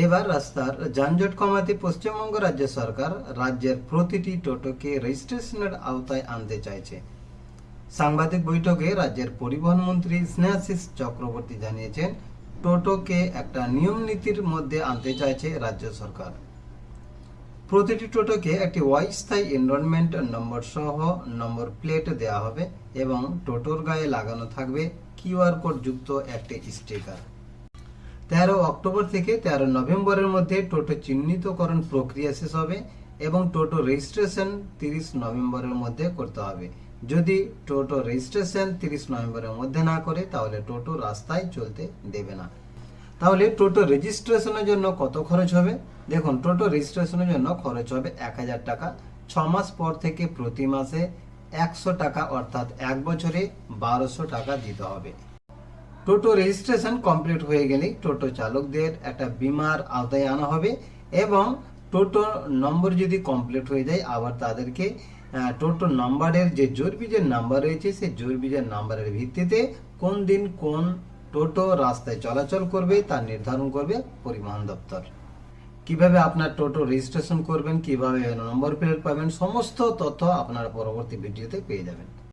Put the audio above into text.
এবার রাস্তার যানজট কমাতে পশ্চিমবঙ্গ রাজ্য সরকার রাজ্যের প্রতিটি টোটোকে রেজিস্ট্রেশনের আওতায় আনতে চাইছে। সাংবাদিক বৈঠকে রাজ্যের পরিবহন মন্ত্রী স্নেহাশিস চক্রবর্তী জানিয়েছেন, টোটোকে একটা নিয়ম নীতির মধ্যে আনতে চাইছে রাজ্য সরকার। প্রতিটি টোটোকে একটি অস্থায়ী এনরোলমেন্ট নম্বর সহ নম্বর প্লেট দেওয়া হবে এবং টোটোর গায়ে লাগানো থাকবে কিউআর কোড যুক্ত একটি স্টিকার তেরো অক্টোবর থেকে তেরো নভেম্বরের মধ্যে টোটো চিহ্নিতকরণ প্রক্রিয়া শেষ হবে এবং টোটো রেজিস্ট্রেশন তিরিশ নভেম্বরের মধ্যে করতে হবে। যদি টোটো রেজিস্ট্রেশন তিরিশ নভেম্বরের মধ্যে না করে, তাহলে টোটো রাস্তায় চলতে দেবে না। তাহলে টোটো রেজিস্ট্রেশনের জন্য কত খরচ হবে? দেখুন, টোটো রেজিস্ট্রেশনের জন্য খরচ হবে এক হাজার টাকা। ছ মাস পর থেকে প্রতি মাসে একশো টাকা, অর্থাৎ এক বছরে বারোশো টাকা দিতে হবে। টোটো রেজিস্ট্রেশন কমপ্লিট হয়ে গেলেই টোটো চালকদের একটা বিমার আওতায় আনা হবে এবং টোটো নম্বর যদি কমপ্লিট হয়ে যায়, আবার তাদেরকে টোটো নাম্বারের যে জোরবিজের নাম্বার রয়েছে, সেই জোরবিজের নাম্বারের ভিত্তিতে কোন দিন কোন টোটো রাস্তায় চলাচল করবে তা নির্ধারণ করবে পরিবহন দপ্তর। কীভাবে আপনার টোটো রেজিস্ট্রেশন করবেন, কীভাবে নম্বর প্লেট পাবেন, সমস্ত তথ্য আপনারা পরবর্তী ভিডিওতে পেয়ে যাবেন।